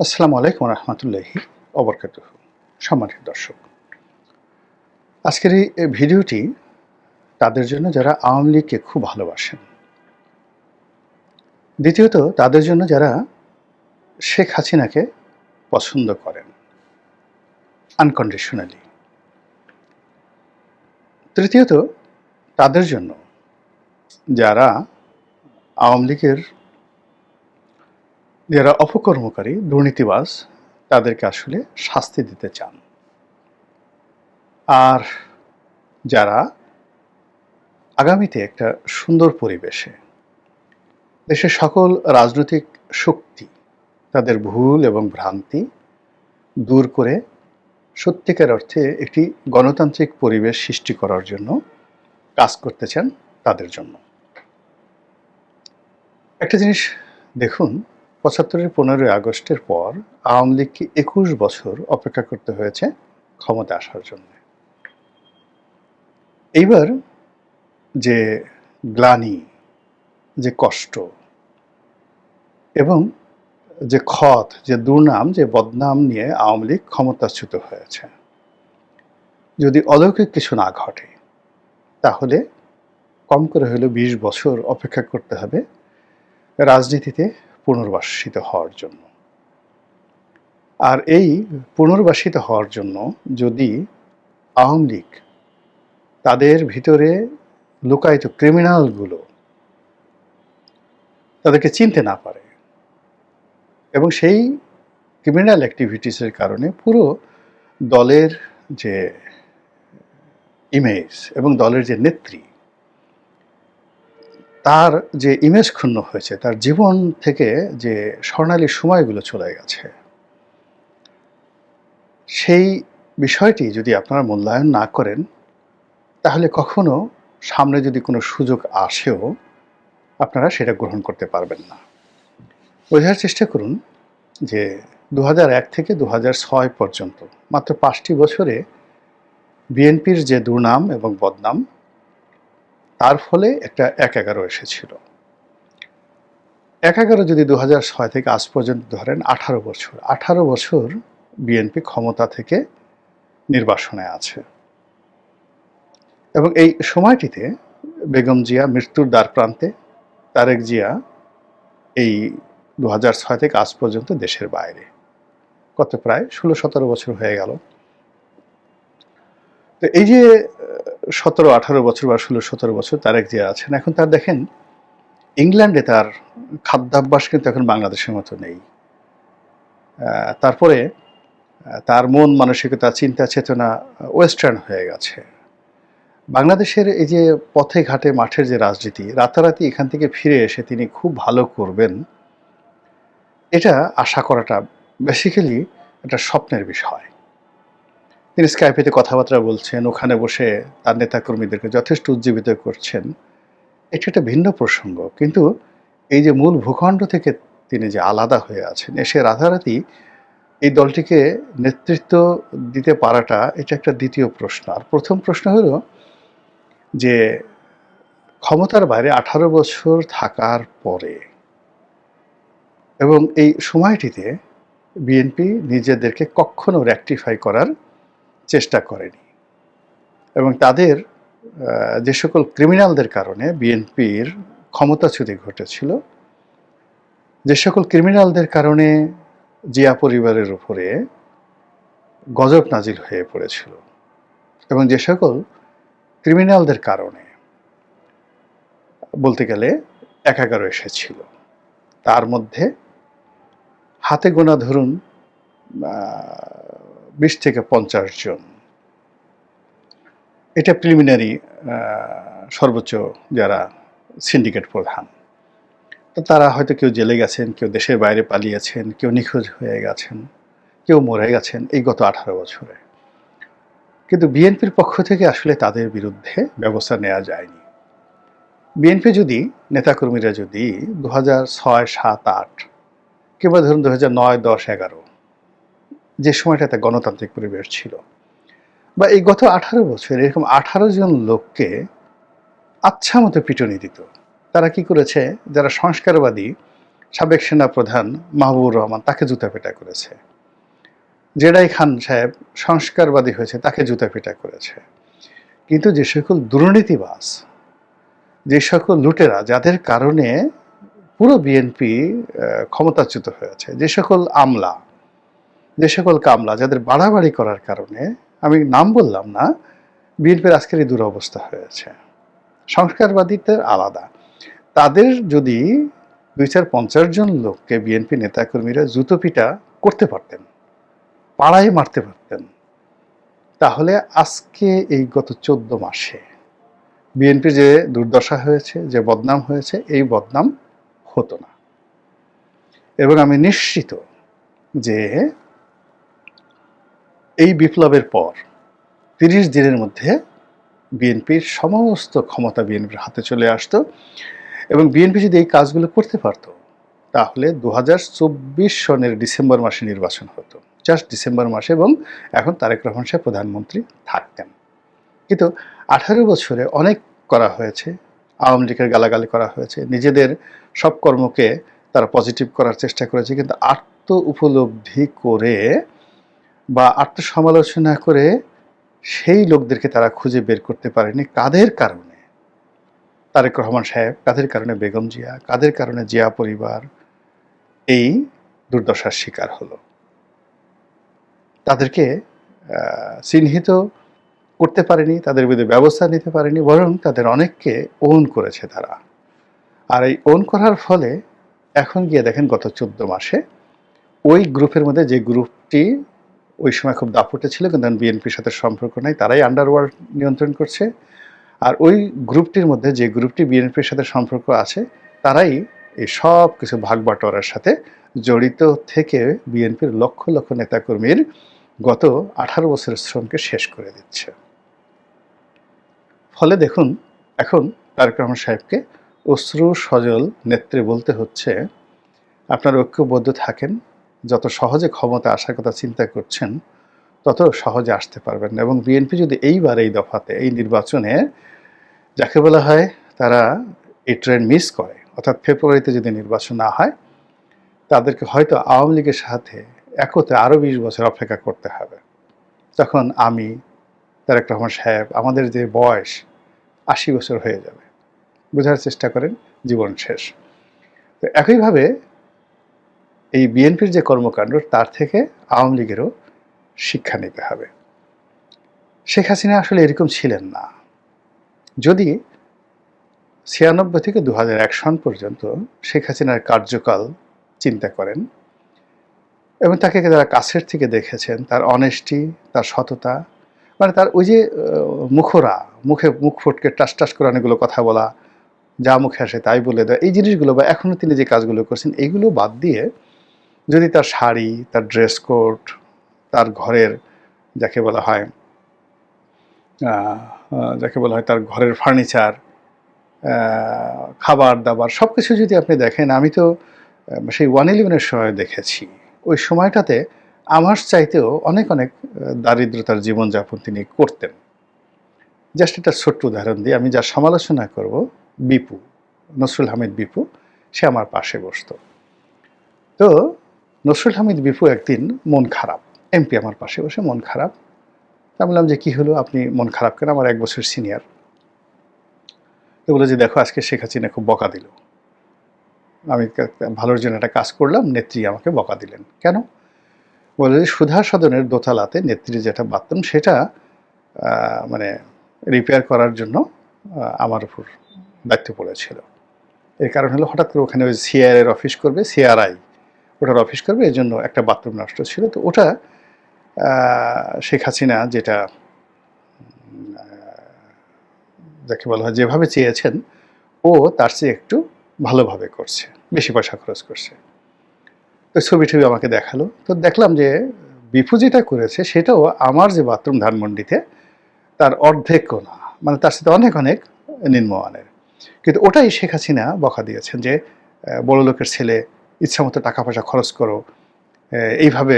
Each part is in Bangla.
আসসালামু আলাইকুম রহমতুল্লাহি অবরকাত সম্মানিত দর্শক, আজকের এই ভিডিওটি তাদের জন্য যারা আওয়ামী লীগকে খুব ভালোবাসেন, দ্বিতীয়ত তাদের জন্য যারা শেখ হাসিনাকে পছন্দ করেন আনকন্ডিশনালি তৃতীয়ত তাদের জন্য যারা আওয়ামী লীগের যারা অপকর্মকারী, দুর্নীতিবাজ, তাদেরকে আসলে শাস্তি দিতে চান। আর যারা আগামীতে একটা সুন্দর পরিবেশে দেশের সকল রাজনৈতিক শক্তি তাদের ভুল এবং ভ্রান্তি দূর করে সত্যিকার অর্থে একটি গণতান্ত্রিক পরিবেশ সৃষ্টি করার জন্য কাজ করতে চান তাদের জন্য। একটা জিনিস দেখুন পঁচাত্তরের পনেরোই আগস্টের পর আওয়ামী লীগকে একুশ বছর অপেক্ষা করতে হয়েছে ক্ষমতা আসার জন্য। এইবার যে গ্লানি, যে কষ্ট এবং যে ক্ষত, যে দুর্নাম, যে বদনাম নিয়ে আওয়ামী লীগ ক্ষমতাচ্যুত হয়েছে। যদি অলৌকিক কিছু না ঘটে, তাহলে কম করে হলেও বিশ বছর অপেক্ষা করতে হবে রাজনীতিতে পুনর্বাসিত হওয়ার জন্য। আর এই পুনর্বাসিত হওয়ার জন্য যদি আওয়ামী লীগ তাদের ভিতরে লুকায়িত ক্রিমিনালগুলো তাদেরকে চিনতে না পারে এবং সেই ক্রিমিনাল অ্যাক্টিভিটিসের কারণে পুরো দলের যে ইমেজ এবং দলের যে নেত্রী তার যে ইমেজ ক্ষুণ্ণ হয়েছে, তার জীবন থেকে যে স্বর্ণালী সময়গুলো চলে গেছে, সেই বিষয়টি যদি আপনারা মূল্যায়ন না করেন, তাহলে কখনো সামনে যদি কোনো সুযোগ আসেও আপনারা সেটা গ্রহণ করতে পারবেন না। বোঝার চেষ্টা করুন যে দু থেকে দু হাজার ছয় পর্যন্ত, মাত্র পাঁচটি বছরে বিএনপির যে দুর্নাম এবং বদনাম তার ফলে একটা এক এগারো এসেছিল। এক এগারো যদি দু ছয় থেকে আজ পর্যন্ত ধরেন আঠারো বছর আঠারো বছর বিএনপি ক্ষমতা থেকে নির্বাসনে আছে। এবং এই সময়টিতে বেগম জিয়া মৃত্যুর দ্বার প্রান্তে তারেক জিয়া এই দু ছয় থেকে আজ পর্যন্ত দেশের বাইরে। কত প্রায় ষোলো সতেরো বছর হয়ে গেল। তো এই যে সতেরো, আঠারো বছর বা ষোলো, সতেরো বছর তারেক জিয়া আছেন, এখন তার দেখেন ইংল্যান্ডে তার খাদ্যাভ্যাস কিন্তু এখন বাংলাদেশের মতো নেই। তারপরে তার মন মানসিকতা, চিন্তা, চেতনা ওয়েস্টার্ন হয়ে গেছে। বাংলাদেশের এই যে পথে ঘাটে মাঠের যে রাজনীতি, রাতারাতি এখান থেকে ফিরে এসে তিনি খুব ভালো করবেন, এটা আশা করাটা বেসিক্যালি একটা স্বপ্নের বিষয়। তিনি স্কাইপেতে কথাবার্তা বলছেন, ওখানে বসে তার নেতাকর্মীদেরকে যথেষ্ট উজ্জীবিত করছেন। এটা একটা ভিন্ন প্রসঙ্গ, কিন্তু এই যে মূল ভূখণ্ড থেকে তিনি যে আলাদা হয়ে আছেন, এসে রাতারাতি এই দলটিকে নেতৃত্ব দিতে পারাটা, এটা একটা দ্বিতীয় প্রশ্ন। আর প্রথম প্রশ্ন হলো যে, ক্ষমতার বাইরে আঠারো বছর থাকার পরে এবং এই সময়টিতে বিএনপি নিজেদেরকে কখনো রেকটিফাই করার চেষ্টা করেনি। এবং তাদের যে সকল ক্রিমিনালদের কারণে বিএনপির ক্ষমতাচ্যুতি ঘটেছিল, যে সকল ক্রিমিনালদের কারণে জিয়া পরিবারের উপরে গজব নাজিল হয়ে পড়েছিল এবং যে সকল ক্রিমিনালদের কারণে বলতে গেলে একাগারো এসেছিল। তার মধ্যে হাতে গোনা ধরুন বিশ থেকে পঞ্চাশ জন। এটা প্রিলিমিনারি সর্বোচ্চ যারা সিন্ডিকেট প্রধান। তো তারা হয়তো কেউ জেলে গেছেন, কেউ দেশের বাইরে পালিয়েছেন, কেউ নিখোঁজ হয়ে গেছেন, কেউ মরে গেছেন এই গত আঠারো বছরে। কিন্তু বিএনপির পক্ষ থেকে আসলে তাদের বিরুদ্ধে ব্যবস্থা নেওয়া যায়নি। বিএনপি যদি, নেতাকর্মীরা যদি দু হাজার ছয়, সাত, আট, কিংবা ধরুন দু হাজার নয়, দশ, এগারো যে সময়টাতে গণতান্ত্রিক পরিবেশ ছিল। বা এই গত আঠারো বছর এরকম আঠারো জন লোককে আচ্ছা মতো পিটনি দিত। তারা কি করেছে? যারা সংস্কারবাদী, সাবেক সেনা প্রধান মাহবুবুর রহমান তাকে জুতা পেটা করেছে। জেডাই খান সাহেব সংস্কারবাদী হয়েছে, তাকে জুতা পেটা করেছে। কিন্তু যে সকল দুর্নীতিবাস যে সকল লুটেরা, যাদের কারণে পুরো বিএনপি ক্ষমতাচ্যুত হয়েছে, যে সকল আমলা যে সকল কামলা যাদের বাড়াবাড়ি করার কারণে, আমি নাম বললাম না, বিএনপির আজকের এই দুরবস্থা হয়েছে। সংস্কারবাদীদের আলাদা। তাদের যদি দুই চার পঞ্চাশ জন লোককে বিএনপি নেতাকর্মীরা জুতো পিটা করতে পারতেন, পাড়ায় মারতে পারতেন, তাহলে আজকে এই গত চোদ্দ মাসে বিএনপি যে দুর্দশা হয়েছে, যে বদনাম হয়েছে, এই বদনাম হতো না। এবং আমি নিশ্চিত যে এই বিপ্লবের পর তিরিশ দিনের মধ্যে বিএনপির সমস্ত ক্ষমতা বিএনপির হাতে চলে আসতো এবং বিএনপি যদি এই কাজগুলো করতে পারত, তাহলে দু হাজার চব্বিশ সনের ডিসেম্বর মাসে নির্বাচন হতো, জাস্ট ডিসেম্বর মাসে এবং এখন তারেক রহমান সাহেব প্রধানমন্ত্রী থাকতেন। কিন্তু আঠারো বছরে অনেক করা হয়েছে, আওয়ামী লীগের গালাগালি করা হয়েছে, নিজেদের সব কর্মকে তারা পজিটিভ করার চেষ্টা করেছে, কিন্তু আত্ম উপলব্ধি করে বা আত্মসমালোচনা করে সেই লোকদেরকে তারা খুঁজে বের করতে পারেনি। কাদের কারণে? তারেক রহমান সাহেব, কাদের কারণে বেগম জিয়া, কাদের কারণে জিয়া পরিবার? এই দুর্দশার শিকার হলো। তাদেরকে চিহ্নিত করতে পারেনি, তাদের বিরুদ্ধে ব্যবস্থা নিতে পারেনি, বরং তাদের অনেককে ওন করেছে তারা। আর এই ওন করার ফলে এখন গিয়ে দেখেন গত চোদ্দ মাসে ওই গ্রুপের মধ্যে যে গ্রুপটি ওই সময় খুব দাপটে ছিল, কিন্তু বিএনপির সাথে সম্পর্ক নাই, তারাই আন্ডারওয়ার্ল্ড নিয়ন্ত্রণ করছে। আর ওই গ্রুপটির মধ্যে যে গ্রুপটি বিএনপির সাথে সম্পর্ক আছে, তারাই এই সব কিছু ভাগ বাটোয়ারার সাথে জড়িত থেকে বিএনপির লক্ষ লক্ষ নেতাকর্মীর গত আঠারো বছরের শ্রমকে শেষ করে দিচ্ছে। ফলে দেখুন, এখন তারেক রহমান সাহেবকে অশ্রু সজল নেত্রে বলতে হচ্ছে, আপনার ঐক্যবদ্ধ থাকেন যত সহজে ক্ষমতা আসার কথা চিন্তা করছেন, তত সহজে আসতে পারবেন। না এবং বিএনপি যদি এইবার এই দফাতে, এই নির্বাচনে যাকে বলা হয় তারা এই ট্রেন মিস করে, অর্থাৎ ফেব্রুয়ারিতে যদি নির্বাচন না হয়, তাদেরকে হয়তো আওয়ামী লীগের সাথে একতে আরও বিশ বছর অপেক্ষা করতে হবে। তখন আমি, তারেক রহমান সাহেব, আমাদের যে বয়স, আশি বছর হয়ে যাবে। বোঝার চেষ্টা করেন, জীবন শেষ। তো একইভাবে এই বিএনপির যে কর্মকাণ্ড, তার থেকে আওয়ামী লীগেরও শিক্ষা নিতে হবে। শেখ হাসিনা আসলে এরকম ছিলেন না। যদি ছিয়ানব্বই থেকে দু এক সন পর্যন্ত শেখ হাসিনার কার্যকাল চিন্তা করেন এবং তাকে যারা কাছের থেকে দেখেছেন, তার অনেস্টি তার সততা মানে তার ওই যে মুখরা, মুখে মুখ ফুটকে টাস টাস করে অনেকগুলো কথা বলা, যা মুখে আসে তাই বলে দেয় এই জিনিসগুলো বা এখনও তিনি যে কাজগুলো করছেন এইগুলো বাদ দিয়ে যদি তার শাড়ি, তার ড্রেস কোড তার ঘরের যাকে বলা হয় যাকে বলা হয় তার ঘরের ফার্নিচার খাবার দাবার সব কিছু যদি আপনি দেখেন, আমি তো সেই ওয়ান ইলেভেনের সময় দেখেছি। ওই সময়টাতে আমার চাইতেও অনেক অনেক দারিদ্রতার জীবনযাপন তিনি করতেন। জাস্ট একটা ছোট্ট উদাহরণ দিয়ে আমি যার সমালোচনা করব, বিপু, নসরুল হামিদ বিপু, সে আমার পাশে বসতো। তো নসরুল হামিদ বিপু একদিন মন খারাপ, এমপি আমার পাশে বসে মন খারাপ। তা বললাম যে, কী হলো? আপনি মন খারাপ কেন? আমার এক বছর সিনিয়র তো বলে যে, দেখো, আজকে শেখ হাসিনা খুব বকা দিল। আমি ভালোর জন্য একটা কাজ করলাম, নেত্রী আমাকে বকা দিলেন। কেন? বলে যে, সুধা সদনের দোতলাতে নেত্রী যেটা বাথরুম, সেটা মানে রিপেয়ার করার জন্য আমার উপর দায়িত্ব পড়েছিল। এর কারণ হলো হঠাৎ করে ওখানে ওই সিআর অফিস করবে সিআরআই ওটার অফিস করবে এই জন্য একটা বাথরুম নষ্ট ছিল। তো ওটা শেখ হাসিনা যেটা যাকে বলা হয় যেভাবে চেয়েছেন, ও তার চেয়ে একটু ভালোভাবে করছে, বেশি পয়সা খরচ করছে। তো ছবি টবি আমাকে দেখাল। তো দেখলাম যে বিপু যেটা করেছে, সেটাও আমার যে বাথরুম ধানমন্ডিতে, তার অর্ধেকও না মানে তার সাথে অনেক অনেক নিম্নমানের। কিন্তু ওটাই শেখ হাসিনা বকা দিয়েছেন যে বড় লোকের ছেলে ইচ্ছা মতো টাকা পয়সা খরচ করো। এইভাবে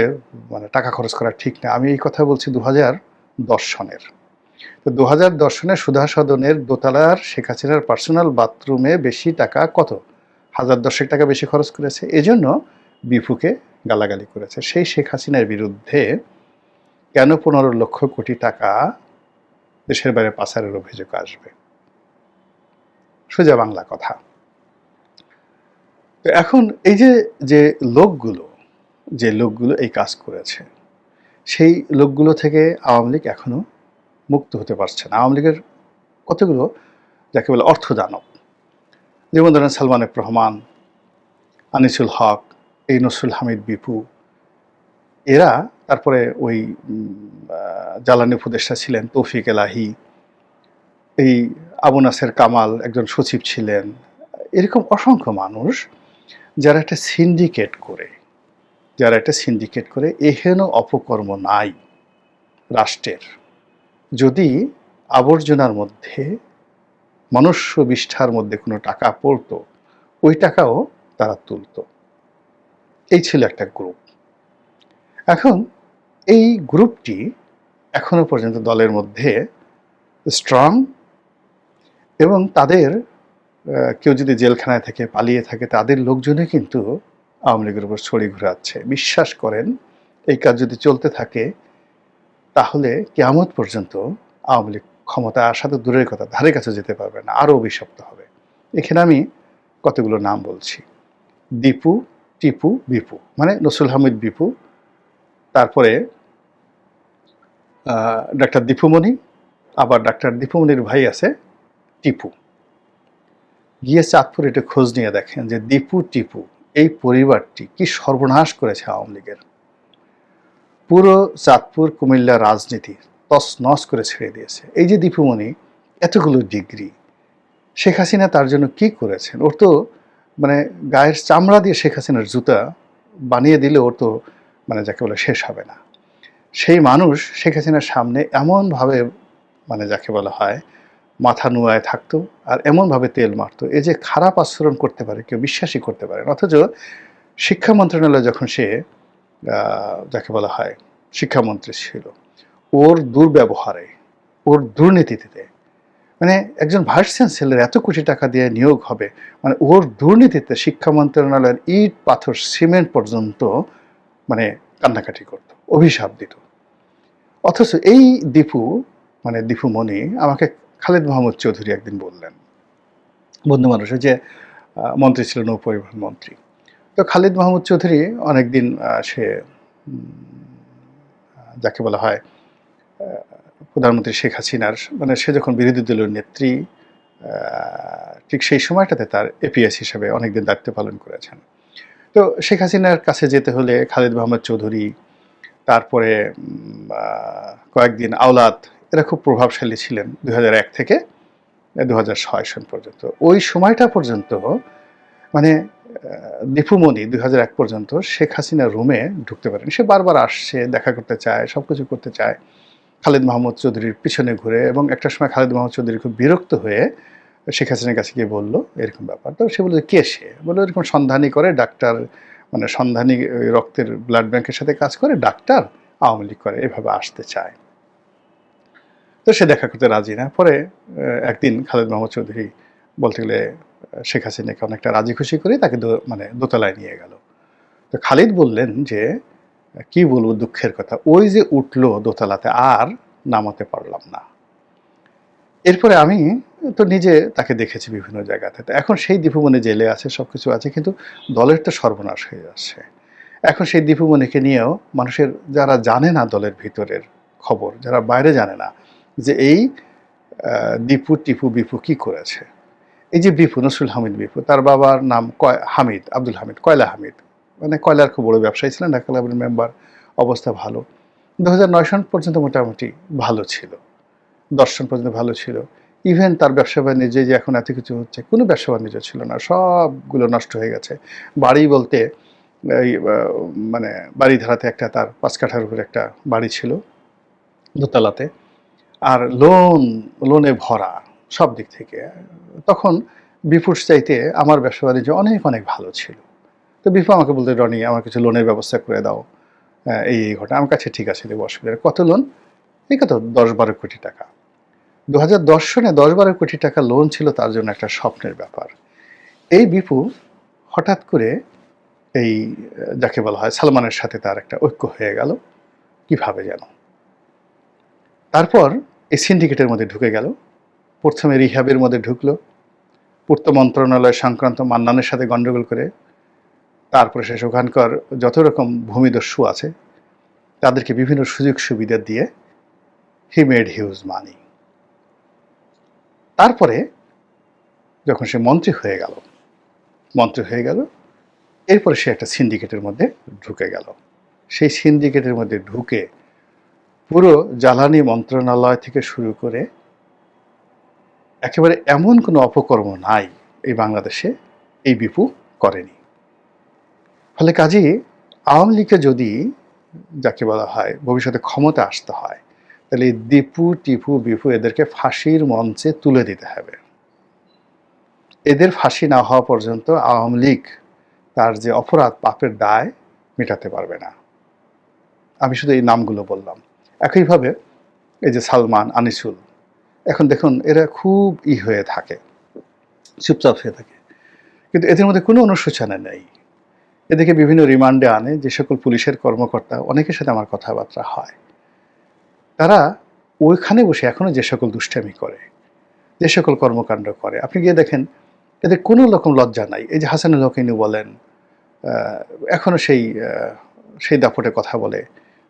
মানে টাকা খরচ করা ঠিক না। আমি এই কথা বলছি দু হাজার দশ সনের। তো দু হাজার দশ সনের সুধা সদনের দোতলার শেখ হাসিনার পার্সোনাল বাথরুমে বেশি টাকা কত? হাজার দশেক টাকা বেশি খরচ করেছে। এজন্য বিফুকে গালাগালি করেছে। সেই শেখ হাসিনার বিরুদ্ধে কেন পনেরো লক্ষ কোটি টাকা দেশের বাইরে পাচারের অভিযোগ আসবে? সোজা বাংলা কথা। তো এখন এই যে যে লোকগুলো যে লোকগুলো এই কাজ করেছে, সেই লোকগুলো থেকে আওয়ামী লীগ এখনও মুক্ত হতে পারছে না। আওয়ামী লীগের কতগুলো যাকে বলে অর্থদানব? যেমন ধরেন সালমান এফ রহমান, আনিসুল হক এই নসরুল হামিদ বিপু, এরা তারপরে ওই জ্বালানি উপদেষ্টা ছিলেন তৌফিক এলাহি, এই আবু নাসের কামাল একজন সচিব ছিলেন, এরকম অসংখ্য মানুষ যারা একটা সিন্ডিকেট করে, যারা একটা সিন্ডিকেট করে, এহেন অপকর্ম নাই রাষ্ট্রের। যদি আবর্জনার মধ্যে, মনুষ্য বিষ্ঠার মধ্যে কোনো টাকা পড়তো, ওই টাকাও তারা তুলতো। এই ছিল একটা গ্রুপ এখন এই গ্রুপটি এখনও পর্যন্ত দলের মধ্যে স্ট্রং এবং তাদের কেউ যদি জেলখানায় থেকে পালিয়ে থাকে, তাদের লোকজনে কিন্তু আওয়ামী লীগের উপর ছড়ি ঘুরাচ্ছে। বিশ্বাস করেন, এই কাজ যদি চলতে থাকে, তাহলে কেয়ামত পর্যন্ত আওয়ামী লীগ ক্ষমতা আসা তো দূরের কথা, ধারে কাছে যেতে পারবে না আরও অভিশপ্ত হবে। এখানে আমি কতগুলো নাম বলছি। দীপু, টিপু, বিপু মানে নসরুল হামিদ বিপু, তারপরে ডাক্তার দীপুমণি, আবার ডাক্তার দীপুমণির ভাই আছে টিপু। গিয়ে চাঁদপুর একটু খোঁজ নিয়ে দেখেন যে দীপু টিপু এই পরিবারটি কি সর্বনাশ করেছে আওয়ামী লীগের। পুরো চাঁদপুর কুমিল্লা রাজনীতি তস নস করে ছেড়ে দিয়েছে। এই যে দীপুমণি, এতগুলো ডিগ্রি, শেখ হাসিনা তার জন্য কি করেছেন? ওর তো মানে গায়ের চামড়া দিয়ে শেখ হাসিনার জুতা বানিয়ে দিলে ওর তো মানে যাকে বলে শেষ হবে না। সেই মানুষ শেখ হাসিনার সামনে এমনভাবে মানে যাকে বলা হয় মাথা নুয়ায় থাকতো আর এমনভাবে তেল মারতো এ যে খারাপ আচরণ করতে পারে, কেউ বিশ্বাসই করতে পারে। অথচ শিক্ষা মন্ত্রণালয় যখন সে যাকে বলা হয়, শিক্ষামন্ত্রী ছিল, ওর দুর্ব্যবহারে, ওর দুর্নীতিতে মানে একজন ভাইস চ্যান্সেলর এত কোটি টাকা দিয়ে নিয়োগ হবে মানে ওর দুর্নীতিতে শিক্ষা মন্ত্রণালয়ের ইট, পাথর, সিমেন্ট পর্যন্ত মানে কান্নাকাটি করত, অভিশাপ দিত অথচ এই দীপু মানে দীপু মণি আমাকে খালেদ মাহমুদ চৌধুরী একদিন বললেন, বন্ধু মানুষের, যে মন্ত্রী ছিল নৌ পরিবহন মন্ত্রী। তো খালিদ মাহমুদ চৌধুরী অনেকদিন সে যাকে বলা হয় প্রধানমন্ত্রী শেখ হাসিনার মানে সে যখন বিরোধী দলীয় নেত্রী ঠিক সেই সময়টাতে তার এপিএস হিসেবে অনেকদিন দায়িত্ব পালন করেছেন। তো শেখ হাসিনার কাছে যেতে হলে খালিদ মাহমুদ চৌধুরী, তারপরে কয়েকদিন আওলাদ এরা খুব প্রভাবশালী ছিলেন দু হাজার এক থেকে দু হাজার ছয় সন পর্যন্ত। ওই সময়টা পর্যন্ত মানে দীপুমণি দুই এক পর্যন্ত শেখ হাসিনার রুমে ঢুকতে পারেন। সে বারবার আসছে, দেখা করতে চায় সব কিছু করতে চায়। খালিদ মাহমুদ চৌধুরীর পিছনে ঘুরে এবং একটা সময় খালিদ মাহমুদ চৌধুরী খুব বিরক্ত হয়ে শেখ হাসিনার কাছে গিয়ে বলল, এরকম ব্যাপার। তো সে বলল, কে সে? বলল, এরকম সন্ধানী করে ডাক্তার মানে সন্ধানী রক্তের ব্লাড ব্যাংকের সাথে কাজ করে, ডাক্তার আওয়ামী লীগ করে, এভাবে আসতে চায়। তো সে দেখা করতে রাজি না। পরে একদিন খালেদ মাহমুদ চৌধুরী বলতে গেলে শেখ হাসিনাকে অনেকটা রাজি খুশি করে তাকে মানে দোতলায় নিয়ে গেল। তো খালিদ বললেন যে, কি বলব দুঃখের কথা? ওই যে উঠল দোতলাতে, আর নামাতে পারলাম না। এরপরে আমি তো নিজে তাকে দেখেছি বিভিন্ন জায়গাতে। তো এখন সেই দীপুমণি জেলে আছে সব কিছু আছে, কিন্তু দলের তো সর্বনাশ হয়ে যাচ্ছে। এখন সেই দীপুমণিকে নিয়েও মানুষের, যারা জানে না দলের ভিতরের খবর, যারা বাইরে জানে না যে এই দীপু টিপু বিপু কি করেছে? এই যে বিপু, নসরুল হামিদ বিপু, তার বাবার নাম কয়, হামিদ, আব্দুল হামিদ, কয়লা হামিদ। মানে কয়লার খুব বড় ব্যবসায়ী ছিলেন, ঢাকা ক্লাবের মেম্বার, অবস্থা ভালো। দু হাজার নয় সন পর্যন্ত মোটামুটি ভালো ছিল। দর্শন পর্যন্ত ভালো ছিল। ইভেন তার ব্যবসা বাণিজ্য যে এখন এত কিছু হচ্ছে, কোনো ব্যবসা বাণিজ্য ছিল না। সবগুলো নষ্ট হয়ে গেছে। বাড়ি বলতে, এই মানে বাড়ি ধারাতে একটা, তার পাঁচ কাঠার উপরে একটা বাড়ি ছিল, দোতলাতে। আর লোন, লোনে ভরা সব দিক থেকে, তখন বিপুর চাইতে আমার ব্যবসা বাণিজ্য অনেক অনেক ভালো ছিল। তো বিপু আমাকে বলতে, রনি, আমার কিছু লোনের ব্যবস্থা করে দাও। এই এই ঘটনা। আমার কাছে, ঠিক আছে, দেবো অসুবিধা কত লোন? এই কত? দশ, বারো কোটি টাকা। দু হাজার দশ সনে দশ, বারো কোটি টাকা লোন ছিল তার জন্য একটা স্বপ্নের ব্যাপার। এই বিপু হঠাৎ করে এই, যাকে বলা হয় সালমানের সাথে তার একটা ঐক্য হয়ে গেল। কীভাবে যেন। তারপর এই সিন্ডিকেটের মধ্যে ঢুকে গেল। প্রথমে রিহাবের মধ্যে ঢুকলো। পূর্ত মন্ত্রণালয় সংক্রান্ত মান্নানের সাথে গণ্ডগোল করে তারপরে শেষ ওখানকার যত রকম ভূমিদস্যু আছে, তাদেরকে বিভিন্ন সুযোগ সুবিধা দিয়ে হি মেড হিউজ মানি তারপরে যখন সে মন্ত্রী হয়ে গেল, মন্ত্রী হয়ে গেল, এরপরে সে একটা সিন্ডিকেটের মধ্যে ঢুকে গেল। সেই সিন্ডিকেটের মধ্যে ঢুকে পুরো জ্বালানি মন্ত্রণালয় থেকে শুরু করে একেবারে এমন কোনো অপকর্ম নাই এই বাংলাদেশে, এই বিপু করেনি। ফলে কাজী, আওয়ামী লীগকে যদি যাকে বলা হয় ভবিষ্যতে ক্ষমতা আসতে হয়, তাহলে দীপু, টিপু, বিপু এদেরকে ফাঁসির মঞ্চে তুলে দিতে হবে। এদের ফাঁসি না হওয়া পর্যন্ত আওয়ামী লীগ তার যে অপরাধ পাপের দায় মেটাতে পারবে না। আমি শুধু এই নামগুলো বললাম। একইভাবে এই যে সালমান, আনিসুল, এখন দেখুন এরা খুব ই হয়ে থাকে, চুপচাপ হয়ে থাকে। কিন্তু এদের মধ্যে কোনো অনুশোচনা নেই। এদেরকে বিভিন্ন রিমান্ডে আনে, যে সকল পুলিশের কর্মকর্তা, অনেকের সাথে আমার কথাবার্তা হয়। তারা ওইখানে বসে এখনও যে সকল দুষ্টামি করে, যে সকল কর্মকাণ্ড করে। আপনি গিয়ে দেখেন, এদের কোনো রকম লজ্জা নাই। এই যে হাসানুল হকিনু বলেন এখনও সেই সেই দাপটে কথা বলে,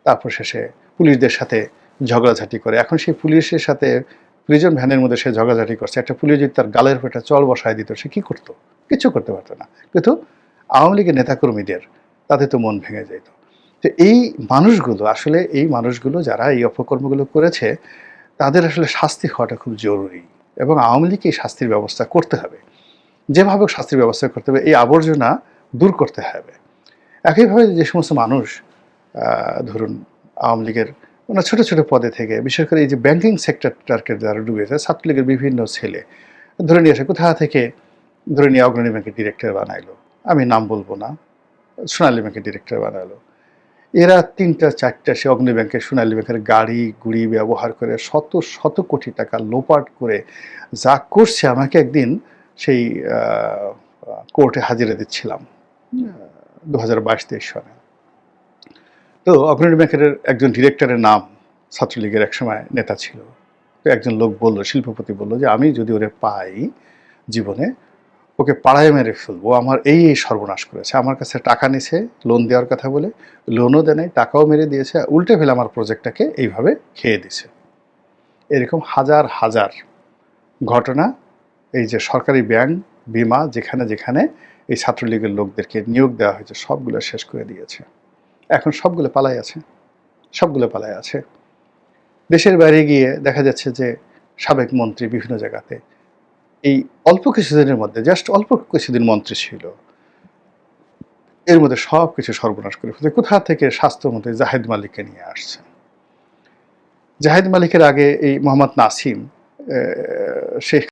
তারপর শেষে পুলিশদের সাথে ঝগড়াঝাটি করে। এখন সেই পুলিশের সাথে প্রিজন ভ্যানের মধ্যে সে ঝগড়াঝাটি করছে। একটা পুলিশ যদি তার গালের পেটে চল বসায় দিত, সে কি করতো? কিছু করতে পারতো না। কিন্তু আওয়ামী লীগের নেতাকর্মীদের, তাতে তো মন ভেঙে যেত তো এই মানুষগুলো, আসলে এই মানুষগুলো যারা এই অপকর্মগুলো করেছে, তাদের আসলে শাস্তি হওয়াটা খুব জরুরি এবং আওয়ামী লীগকে এই শাস্তির ব্যবস্থা করতে হবে। যেভাবে শাস্তির ব্যবস্থা করতে হবে, এই আবর্জনা দূর করতে হবে। একইভাবে যে সমস্ত মানুষ ধরুন আওয়ামী লীগের ওনার ছোটো ছোটো পদে থেকে বিশেষ করে এই যে ব্যাংকিং সেক্টরটাকে যারা ডুবেছে ছাত্রলীগের বিভিন্ন ছেলে ধরে নিয়ে আসে কোথা থেকে ধরে নিয়ে অগ্রণী ব্যাংকের ডিরেক্টর বানাইলো? আমি নাম বলব না সোনালী ব্যাংকের ডিরেক্টর বানালো এরা তিনটা চারটা সে অগ্নি ব্যাংকের সোনালী ব্যাংকের গাড়ি গুড়ি ব্যবহার করে শত শত কোটি টাকা লোপাট করে যা করছে আমাকে একদিন সেই কোর্টে হাজিরা দিচ্ছিলাম দু হাজার বাইশ তেইশ সালে তো অগ্রণী ব্যাংকের একজন ডিরেক্টরের নাম ছাত্রলীগের একসময় নেতা ছিল। তো একজন লোক বলল, শিল্পপতি বলল যে, আমি যদি ওরে পাই জীবনে, ওকে পাড়ায় মেরে ফেলব। আমার এই এই সর্বনাশ করেছে। আমার কাছে টাকা নিছে লোন দেওয়ার কথা বলে লোনও দেয় নাই, টাকাও মেরে দিয়েছে উল্টে ফেলে আমার প্রজেক্টটাকে এইভাবে খেয়ে দিছে। এরকম হাজার হাজার ঘটনা এই যে সরকারি ব্যাংক, বিমা, যেখানে যেখানে এই ছাত্রলীগের লোকদেরকে নিয়োগ দেওয়া হয়েছে, সবগুলো শেষ করে দিয়েছে। এখন সবগুলো পালাই আছে। সবগুলো পালাই আছে। দেশের বাইরে গিয়ে দেখা যাচ্ছে যে সাবেক মন্ত্রী বিভিন্ন জায়গাতে এই অল্প কিছুদিনের মধ্যে জাস্ট অল্প কিছুদিন মন্ত্রী ছিল, এর মধ্যে সব কিছু সর্বনাশ করে ফেলছে। কোথা থেকে স্বাস্থ্যমন্ত্রী জাহেদ মালিককে নিয়ে আসছে? জাহেদ মালিকের আগে এই মোহাম্মদ নাসিম শেখ